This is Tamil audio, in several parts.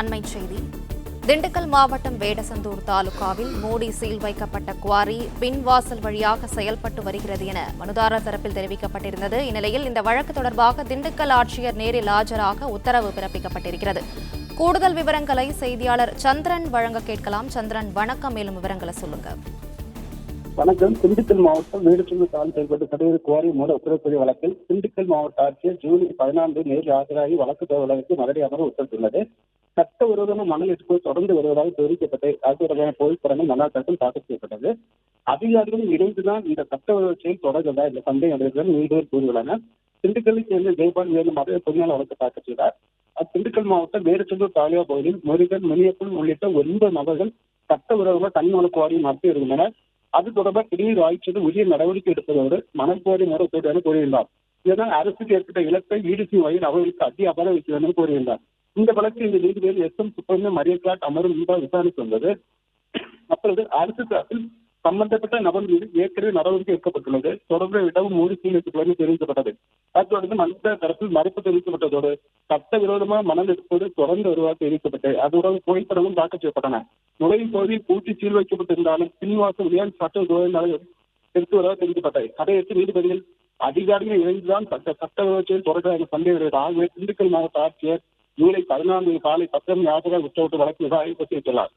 அண்மை செய்தி. திண்டுக்கல் மாவட்டம் வேடசந்தூர் தாலுகாவில் மோடி சீல் வைக்கப்பட்ட குவாரி பின்வாசல் வழியாக செயல்பட்டு வருகிறது என மனுதாரர் தரப்பில் தெரிவிக்கப்பட்டிருந்தது. இந்நிலையில் இந்த வழக்கு தொடர்பாக திண்டுக்கல் ஆட்சியர் நேரில் ஆஜராக உத்தரவு பிறப்பிக்கப்பட்டிருக்கிறது. கூடுதல் விவரங்களை செய்தியாளர் சந்திரன் வழங்க கேட்கலாம். சந்திரன் வணக்கம். மேலும் விவரங்களை சொல்லுங்க. வணக்கம். திண்டுக்கல் மாவட்டம் வீடுச்சூர் தால் செயல்பட்டு கடையூர் குவாரி மூல உத்தரவுப்படி வழக்கில் திண்டுக்கல் மாவட்ட ஆட்சியர் ஜூலை பதினான்கு நேரில் ஆஜராகி வழக்கு தகவலுக்கு மதுரை அமர்வு உத்தரவிட்டுள்ளது. சட்டவிரோதமாக மணல் எடுப்பு தொடர்ந்து வருவதாக தெரிவிக்கப்பட்டு அது தொடர்பான பொதுப்படங்கள் மன்னாட்டத்தில் தாக்கல் செய்யப்பட்டது. அதிகாரிகளும் இணைந்துதான் இந்த சட்டவிரோத செயல் தொடர்ந்ததா இந்த சந்தேகம் இருக்கிறது நீதிபதி கூறியுள்ளனர். திண்டுக்கல்லை சேர்ந்த ஜெயபால் மேலும் மதுரை பொறியாளர் வழக்கு தாக்கல் செய்தார். திண்டுக்கல் மாவட்டம் வேடச்சந்தூர் தாலுகா பகுதியில் முருகன் முனியப்பன் உள்ளிட்ட ஒன்பது நபர்கள் சட்டவிரோதமாக தனிமண குவாரி நடத்தி வருகின்றனர். அது தொடர்பாக திடீர் ஆய்ச்சது உரிய நடவடிக்கை எடுப்பதோடு மணல் முறை முறைப்போடு கூறியிருந்தார் இதனால் அரசுக்கு ஏற்பட்ட இலக்கை ஈடு செய்யும் வகையில் அவர்களுக்கு அதிக அபராதம் வைக்க வேண்டும் கூறியிருந்தார் இந்த வழக்கு இந்த நீதிபதி எஸ் எம் சுப்பிரமணியம் மரியக்காட் அமர்வு முன்பாக விசாரித்து வந்தது அப்பொழுது அரசு தரப்பில் சம்பந்தப்பட்ட நபர் மீது ஏற்கனவே நடவடிக்கை எடுக்கப்பட்டுள்ளது. தொடர்புடைய இடமும் மூடி சீல் தெரிவிக்கப்பட்டது. அத்தொடர்ந்து மனித தரப்பில் மறுப்பு தெரிவிக்கப்பட்டதோடு சட்டவிரோதமாக மணல் எடுப்பது தொடர்ந்து வருவதாக தெரிவிக்கப்பட்டது. அதோடு புகைப்படமும் தாக்கல் செய்யப்பட்டன. நுழையும் பகுதியில் பூட்டி சீல் வைக்கப்பட்டிருந்தாலும் பின்வாசல் வழியாக சட்ட விரோதமாக எடுத்து வருவதாக தெரிவிக்கப்பட்டது. அதையடுத்து நீதிபதிகள் அதிகாரிகள் இணைந்துதான் சட்ட சட்ட விரோதத்தில் தொடர்பாக என சந்தேகம் ஆகவே திண்டுக்கல் மாவட்ட ஆட்சியர் ஜூலை பதினான்கு காலை பத்து மணி ஆஜராக உத்தரவிட்டு வழக்கு விசாரணை ஒத்திவைத்துள்ளார்.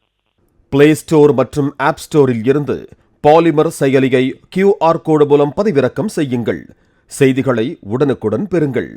பிளே ஸ்டோர் மற்றும் ஆப் ஸ்டோரில் இருந்து பாலிமர் செயலியை கியூஆர் கோடு மூலம் பதிவிறக்கம் செய்யுங்கள். செய்திகளை உடனுக்குடன் பெறுங்கள்.